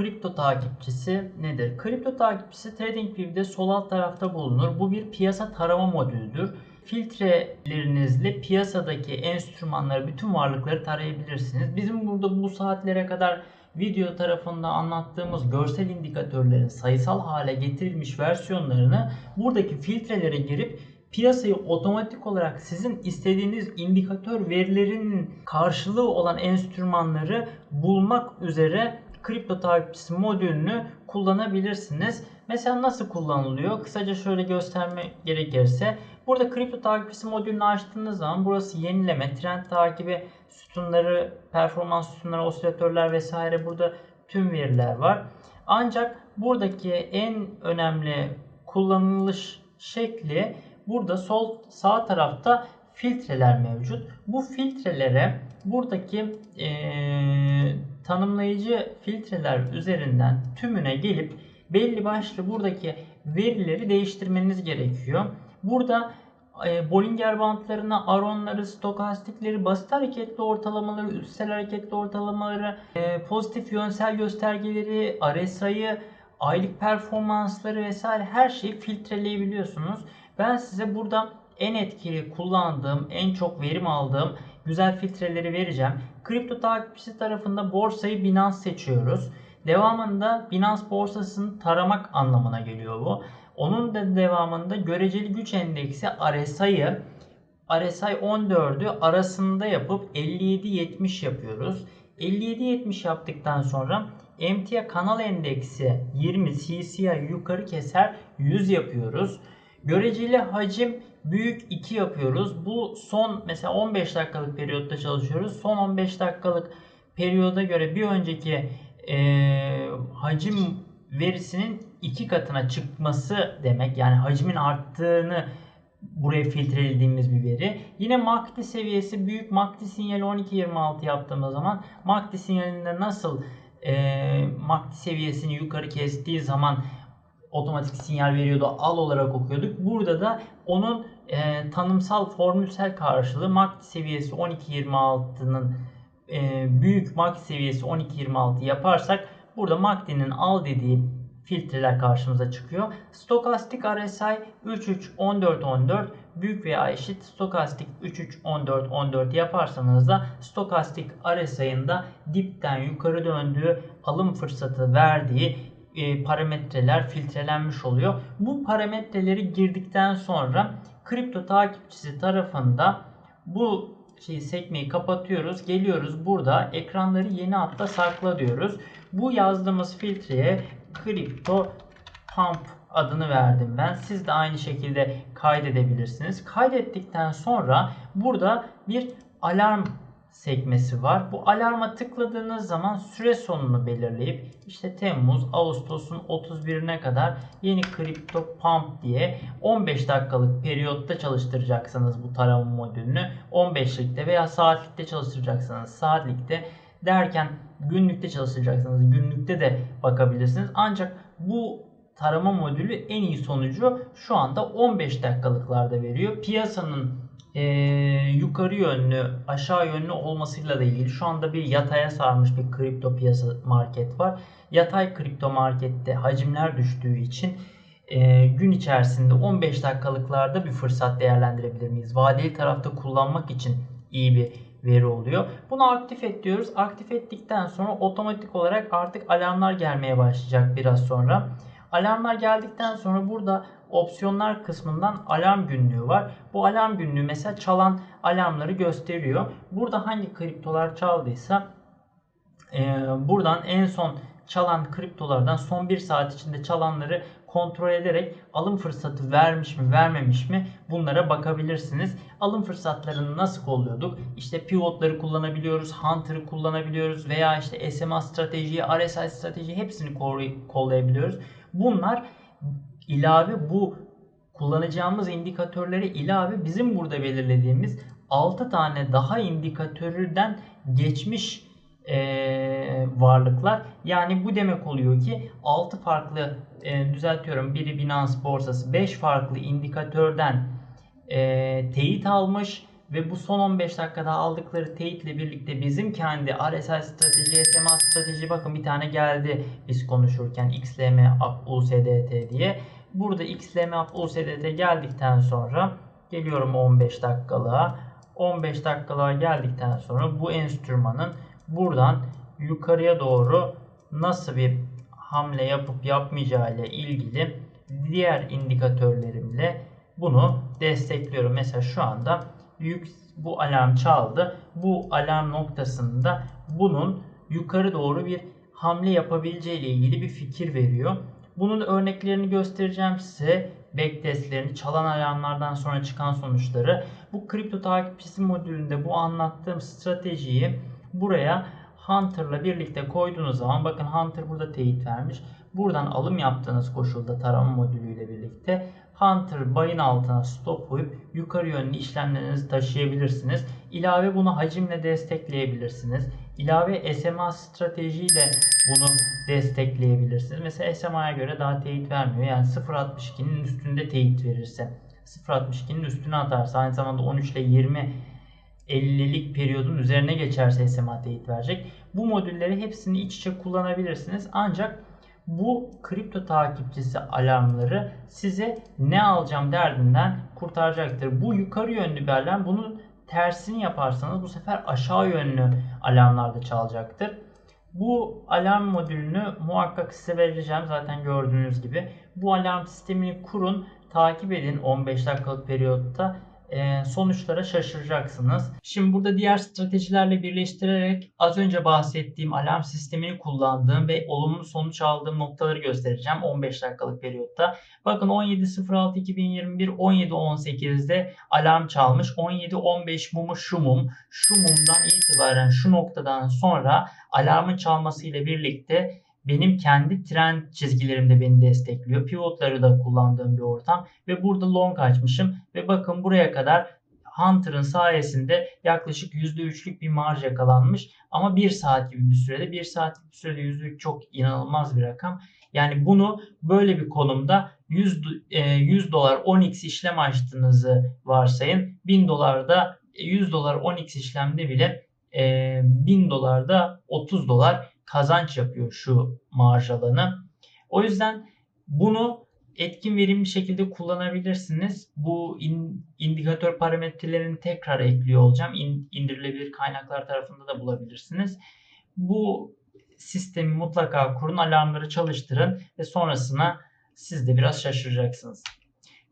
kripto takipçisi nedir? Kripto takipçisi TradingView'de sol alt tarafta bulunur. Bu bir piyasa tarama modülüdür. Filtrelerinizle piyasadaki enstrümanları, bütün varlıkları tarayabilirsiniz. Bizim burada bu saatlere kadar video tarafında anlattığımız görsel indikatörlerin sayısal hale getirilmiş versiyonlarını buradaki filtrelere girip piyasayı otomatik olarak sizin istediğiniz indikatör verilerinin karşılığı olan enstrümanları bulmak üzere kripto takipçisi modülünü kullanabilirsiniz. Mesela nasıl kullanılıyor? Kısaca şöyle gösterme gerekirse burada kripto takipçisi modülünü açtığınız zaman burası yenileme, trend takibi, sütunları, performans sütunları, osilatörler vesaire burada tüm veriler var. Ancak buradaki en önemli kullanılış şekli burada sol sağ tarafta filtreler mevcut. Bu filtrelere buradaki ee, tanımlayıcı filtreler üzerinden tümüne gelip belli başlı buradaki verileri değiştirmeniz gerekiyor. Burada e, Bollinger bantlarını, aronları, stokastikleri, basit hareketli ortalamaları, üstel hareketli ortalamaları, e, pozitif yönsel göstergeleri, RSI'yi, aylık performansları vesaire her şeyi filtreleyebiliyorsunuz. Ben size burada en etkili kullandığım, en çok verim aldığım güzel filtreleri vereceğim. Kripto takipçisi tarafında borsayı Binance seçiyoruz. Devamında Binance borsasını taramak anlamına geliyor bu. Onun da devamında göreceli güç endeksi RSI'yi RSI 14'ü arasında yapıp 57-70 yapıyoruz. 57-70 yaptıktan sonra MTA kanal endeksi 20 CCI yukarı keser 100 yapıyoruz. Göreceli hacim büyük 2 yapıyoruz. Bu son mesela 15 dakikalık periyotta çalışıyoruz. Son 15 dakikalık periyoda göre bir önceki e, hacim verisinin iki katına çıkması demek. Yani hacmin arttığını buraya filtrelediğimiz bir veri. Yine MACD seviyesi büyük MACD sinyali 12.26 yaptığımız zaman MACD sinyalinde nasıl e, MACD seviyesini yukarı kestiği zaman otomatik sinyal veriyordu. Al olarak okuyorduk. Burada da onun e, tanımsal formülsel karşılığı MACD seviyesi 12.26'nın e, büyük MACD seviyesi 12.26 yaparsak burada MACD'nin al dediği filtreler karşımıza çıkıyor. Stokastik RSI 33 14 14 büyük veya eşit stokastik 33 14 14 yaparsanız da stokastik RSI'nin da dipten yukarı döndüğü alım fırsatı verdiği e, parametreler filtrelenmiş oluyor. Bu parametreleri girdikten sonra kripto takipçisi tarafında bu şeyi sekmeyi kapatıyoruz. Geliyoruz burada ekranları yeni hatta sakla diyoruz. Bu yazdığımız filtreye kripto pump adını verdim ben. Siz de aynı şekilde kaydedebilirsiniz. Kaydettikten sonra burada bir alarm sekmesi var. Bu alarma tıkladığınız zaman süre sonunu belirleyip işte Temmuz, Ağustos'un 31'ine kadar yeni kripto pump diye 15 dakikalık periyotta çalıştıracaksınız bu tarama modülünü. 15'likte veya saatlikte çalıştıracaksınız. Saatlikte derken günlükte çalıştıracaksınız. Günlükte de bakabilirsiniz. Ancak bu tarama modülü en iyi sonucu şu anda 15 dakikalıklarda veriyor. Piyasanın e, yukarı yönlü aşağı yönlü olmasıyla da ilgili şu anda bir yataya sarmış bir kripto piyasa market var. Yatay kripto markette hacimler düştüğü için e, gün içerisinde 15 dakikalıklarda bir fırsat değerlendirebilir miyiz? Vadeli tarafta kullanmak için iyi bir veri oluyor. Bunu aktif et diyoruz. Aktif ettikten sonra otomatik olarak artık alarmlar gelmeye başlayacak biraz sonra. Alarmlar geldikten sonra burada opsiyonlar kısmından alarm günlüğü var. Bu alarm günlüğü mesela çalan alarmları gösteriyor. Burada hangi kriptolar çaldıysa e, buradan en son çalan kriptolardan son bir saat içinde çalanları kontrol ederek alım fırsatı vermiş mi vermemiş mi bunlara bakabilirsiniz. Alım fırsatlarını nasıl kolluyorduk? İşte pivotları kullanabiliyoruz, hunter'ı kullanabiliyoruz veya işte SMA stratejiyi, RSI stratejiyi hepsini kollayabiliyoruz. Bunlar ilave bu kullanacağımız indikatörlere ilave bizim burada belirlediğimiz 6 tane daha indikatörden geçmiş e, varlıklar. Yani bu demek oluyor ki 6 farklı e, düzeltiyorum biri Binance borsası 5 farklı indikatörden e, teyit almış ve bu son 15 dakikada aldıkları teyitle birlikte bizim kendi RSI strateji, SMA strateji bakın bir tane geldi biz konuşurken XLM Up USDT diye. Burada XLM Up USDT geldikten sonra geliyorum 15 dakikalığa. 15 dakikalığa geldikten sonra bu enstrümanın buradan yukarıya doğru nasıl bir hamle yapıp yapmayacağı ile ilgili diğer indikatörlerimle bunu destekliyorum. Mesela şu anda yük, bu alarm çaldı. Bu alarm noktasında bunun yukarı doğru bir hamle yapabileceği ile ilgili bir fikir veriyor. Bunun örneklerini göstereceğim size. Backtestlerini, çalan alarmlardan sonra çıkan sonuçları. Bu kripto takipçisi modülünde bu anlattığım stratejiyi buraya Hunter'la birlikte koyduğunuz zaman bakın Hunter burada teyit vermiş. Buradan alım yaptığınız koşulda tarama modülüyle birlikte Hunter bayın altına stop koyup yukarı yönlü işlemlerinizi taşıyabilirsiniz. İlave bunu hacimle destekleyebilirsiniz. İlave SMA stratejiyle bunu destekleyebilirsiniz. Mesela SMA'ya göre daha teyit vermiyor. Yani 0.62'nin üstünde teyit verirse 0.62'nin üstüne atarsa aynı zamanda 13 ile 20 50'lik periyodun üzerine geçerse SMA teyit verecek. Bu modülleri hepsini iç içe kullanabilirsiniz. Ancak bu kripto takipçisi alarmları size ne alacağım derdinden kurtaracaktır. Bu yukarı yönlü bir alarm. Bunun tersini yaparsanız bu sefer aşağı yönlü alarmlarda çalacaktır. Bu alarm modülünü muhakkak size vereceğim zaten gördüğünüz gibi. Bu alarm sistemini kurun, takip edin 15 dakikalık periyotta sonuçlara şaşıracaksınız. Şimdi burada diğer stratejilerle birleştirerek az önce bahsettiğim alarm sistemini kullandığım ve olumlu sonuç aldığım noktaları göstereceğim 15 dakikalık periyotta. Bakın 17.06.2021 17.18'de alarm çalmış. 17.15 mumu şu mum. Şu mumdan itibaren şu noktadan sonra alarmın çalması ile birlikte benim kendi trend çizgilerim de beni destekliyor. Pivotları da kullandığım bir ortam ve burada long açmışım ve bakın buraya kadar Hunter'ın sayesinde yaklaşık %3'lük bir marj yakalanmış ama 1 saat gibi bir sürede 1 saat bir sürede %3 çok inanılmaz bir rakam. Yani bunu böyle bir konumda 100, 100 dolar 10x işlem açtığınızı varsayın. 1000 dolarda 100 dolar 10x işlemde bile 1000 dolarda 30 dolar kazanç yapıyor şu marj alanı. O yüzden bunu etkin verimli şekilde kullanabilirsiniz. Bu in, indikatör parametrelerini tekrar ekliyor olacağım. İn, indirilebilir kaynaklar tarafında da bulabilirsiniz. Bu sistemi mutlaka kurun, alarmları çalıştırın ve sonrasına siz de biraz şaşıracaksınız.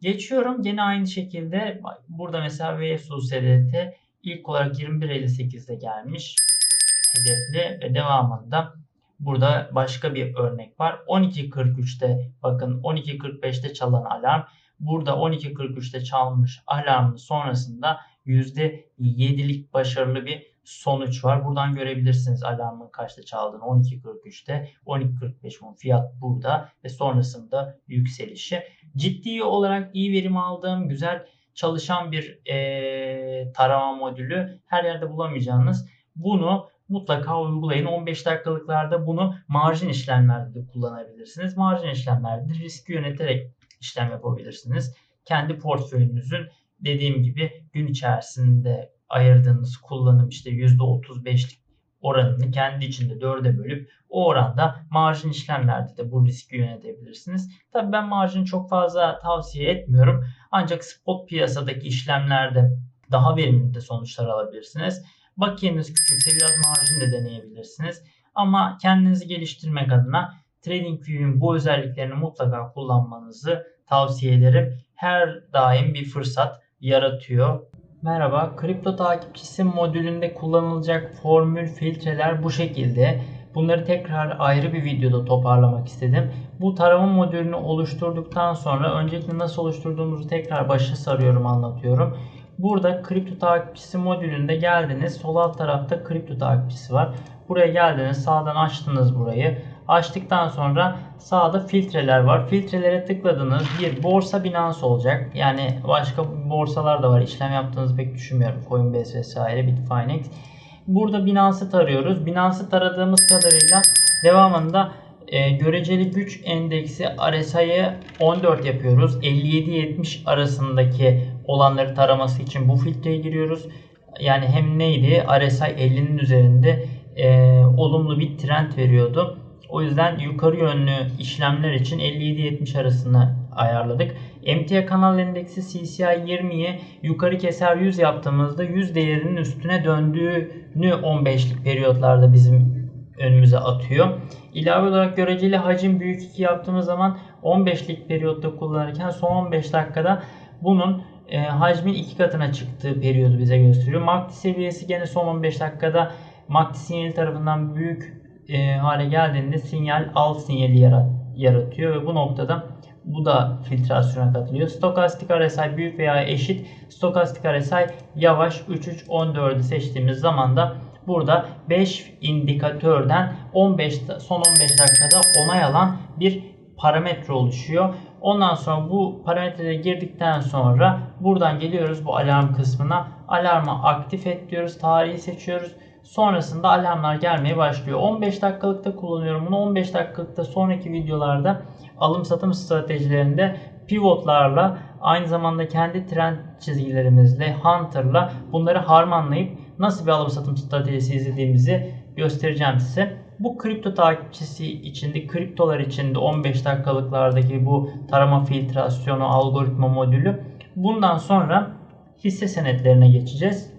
Geçiyorum. Gene aynı şekilde burada mesela VSUSDT ilk olarak 21.58'de gelmiş hedefli ve devamında burada başka bir örnek var. 12.43'te bakın 12.45'te çalan alarm burada 12.43'te çalmış alarmın sonrasında %7'lik başarılı bir sonuç var. Buradan görebilirsiniz alarmın kaçta çaldığını. 12.43'te 12.45 fiyat burada ve sonrasında yükselişi. Ciddi olarak iyi verim aldığım güzel çalışan bir e, tarama modülü her yerde bulamayacağınız. Bunu mutlaka uygulayın. 15 dakikalıklarda bunu marjin işlemlerde de kullanabilirsiniz. Marjin işlemlerde riski yöneterek işlem yapabilirsiniz. Kendi portföyünüzün dediğim gibi gün içerisinde ayırdığınız kullanım işte %35'lik oranını kendi içinde 4'e bölüp o oranda marjin işlemlerde de bu riski yönetebilirsiniz. Tabii ben marjini çok fazla tavsiye etmiyorum. Ancak spot piyasadaki işlemlerde daha verimli de sonuçlar alabilirsiniz. Bakiyeniz küçükse biraz marjin de deneyebilirsiniz. Ama kendinizi geliştirmek adına TradingView'in bu özelliklerini mutlaka kullanmanızı tavsiye ederim. Her daim bir fırsat yaratıyor. Merhaba, kripto takipçisi modülünde kullanılacak formül filtreler bu şekilde. Bunları tekrar ayrı bir videoda toparlamak istedim. Bu tarama modülünü oluşturduktan sonra öncelikle nasıl oluşturduğumuzu tekrar başa sarıyorum anlatıyorum. Burada kripto takipçisi modülünde geldiniz. Sol alt tarafta kripto takipçisi var. Buraya geldiniz. Sağdan açtınız burayı. Açtıktan sonra sağda filtreler var. Filtrelere tıkladınız. Bir borsa Binance olacak. Yani başka borsalar da var. İşlem yaptığınızı pek düşünmüyorum. Coinbase vesaire, Bitfinex. Burada Binance'ı tarıyoruz. Binance'ı taradığımız kadarıyla devamında e, göreceli güç endeksi RSI'yi 14 yapıyoruz. 57-70 arasındaki olanları taraması için bu filtreye giriyoruz. Yani hem neydi? RSI 50'nin üzerinde e, olumlu bir trend veriyordu. O yüzden yukarı yönlü işlemler için 57-70 arasını ayarladık. MTA kanal endeksi CCI 20'yi yukarı keser 100 yaptığımızda 100 değerinin üstüne döndüğünü 15'lik periyotlarda bizim önümüze atıyor. İlave olarak göreceli hacim büyük 2 yaptığımız zaman 15'lik periyotta kullanırken son 15 dakikada bunun e, hacmin iki katına çıktığı periyodu bize gösteriyor. MACD seviyesi gene son 15 dakikada MACD sinyali tarafından büyük e, hale geldiğinde sinyal al sinyali yarat, yaratıyor ve bu noktada bu da filtrasyona katılıyor. Stokastik RSI büyük veya eşit. Stokastik RSI yavaş 3-3-14'ü seçtiğimiz zaman da burada 5 indikatörden 15 son 15 dakikada onay alan bir parametre oluşuyor. Ondan sonra bu parametreye girdikten sonra buradan geliyoruz bu alarm kısmına. Alarmı aktif et diyoruz. Tarihi seçiyoruz. Sonrasında alarmlar gelmeye başlıyor. 15 dakikalıkta kullanıyorum bunu. 15 dakikalıkta sonraki videolarda alım satım stratejilerinde pivotlarla aynı zamanda kendi trend çizgilerimizle Hunter'la bunları harmanlayıp nasıl bir alım satım stratejisi izlediğimizi göstereceğim size. Bu kripto takipçisi içinde, kriptolar içinde 15 dakikalıklardaki bu tarama filtrasyonu algoritma modülü. Bundan sonra hisse senetlerine geçeceğiz.